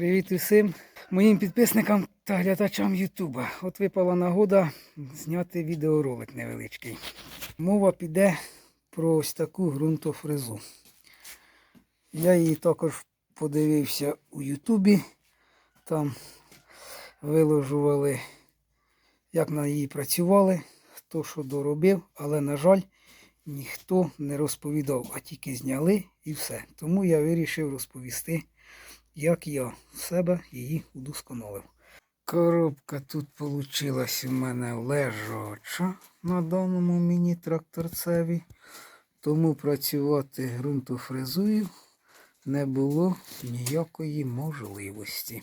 Привіт усім моїм підписникам та глядачам Ютуба. От випала нагода зняти відеоролик невеличкий. Мова піде про ось таку ґрунтофрезу. Я її також подивився у Ютубі. Там виложували, як на її працювали, хто що доробив, але, на жаль, ніхто не розповідав, а тільки зняли і все. Тому я вирішив розповісти як я в себе її удосконалив. Коробка тут вийшла у мене лежача на даному міні-тракторцеві, тому працювати ґрунтофрезою не було ніякої можливості.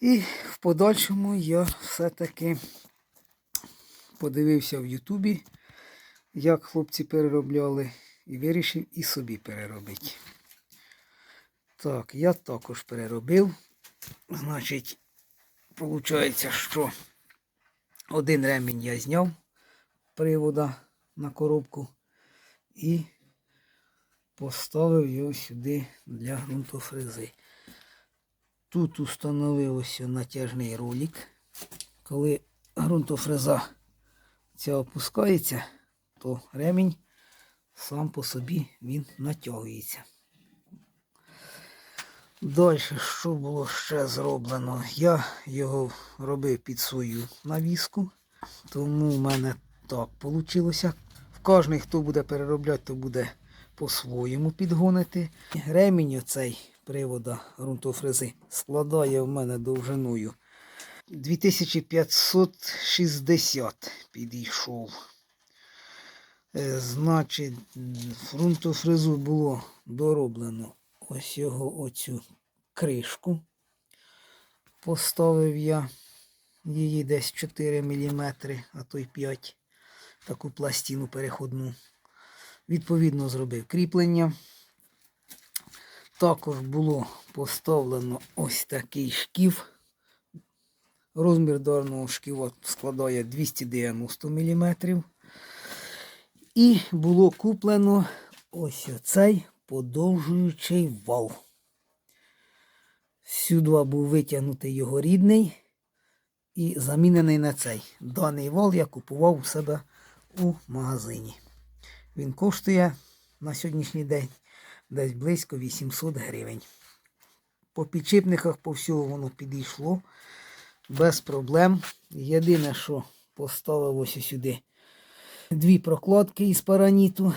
І в подальшому я все-таки подивився в Ютубі, як хлопці переробляли, і вирішив і собі переробити. Так, я також переробив. Значить, виходить, що один ремінь я зняв привода на коробку і поставив його сюди для ґрунтофрези. Тут установив ось натяжний ролик. Коли ґрунтофреза ця опускається, то ремінь сам по собі він натягується. Далі, що було ще зроблено? Я його робив під свою навіску, тому в мене так вийшло. В кожний, хто буде переробляти, то буде по-своєму підгонити. Ремінь оцей привода ґрунтофрези складає в мене довжиною 2560 підійшов. Е, Значить, ґрунтофрезу було дороблено ось його оцю кришку. Поставив я її десь 4 мм, а то й 5 таку пластину переходну. Відповідно, зробив кріплення. Також було поставлено ось такий шків. Розмір даного шківа складає 290 мм. І було куплено ось оцей подовжуючий вал. Сюди був витягнутий його рідний і замінений на цей. Даний вал я купував у себе у магазині. Він коштує на сьогоднішній день десь близько 800 гривень. По підшипниках по всього воно підійшло без проблем. Єдине, що поставив ось сюди дві прокладки із параніту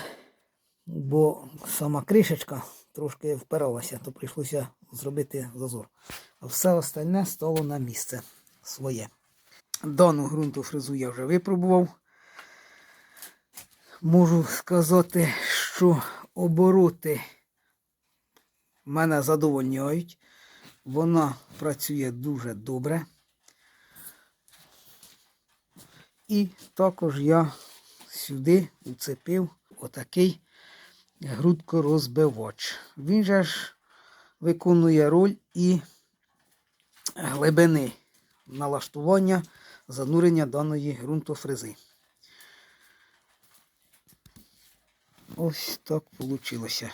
бо сама кришечка трошки впиралася, то прийшлося зробити зазор. А все остальне стало на місце своє. Дану ґрунту фрезу я вже випробував. Можу сказати, що обороти мене задовольняють. Вона працює дуже добре. І також я сюди уцепив отакий грудкорозбивач. Він же ж виконує роль і глибини налаштування занурення даної ґрунтофрези. Ось так вийшло.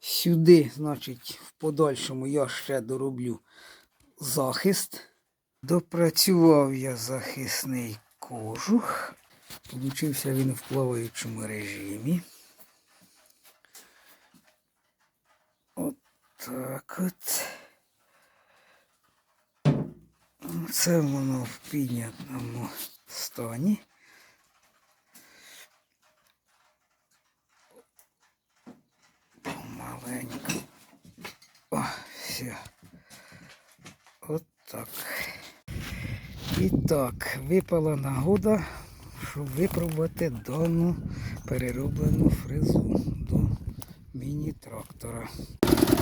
Сюди, значить, в подальшому я ще дороблю захист. Допрацював я захисний кожух. Получився він в плаваючому режимі. Так от. Це воно в піднятому стані. Помаленьку. О, все. От так. І так, випала нагода, щоб випробувати дану перероблену фрезу до міні-трактора.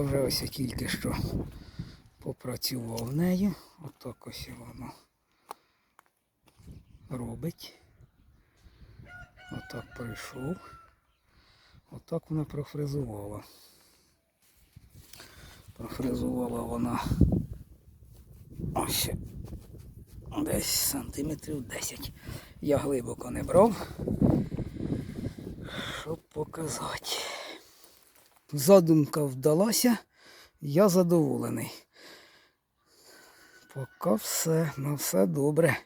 Я вже ось тільки що попрацював нею. Отак ось воно робить. Отак прийшов. Отак вона профрезувала. Профрезувала вона ось десь сантиметрів 10. Я глибоко не брав, щоб показати. Задумка вдалася, я задоволений. Поки все, на все добре.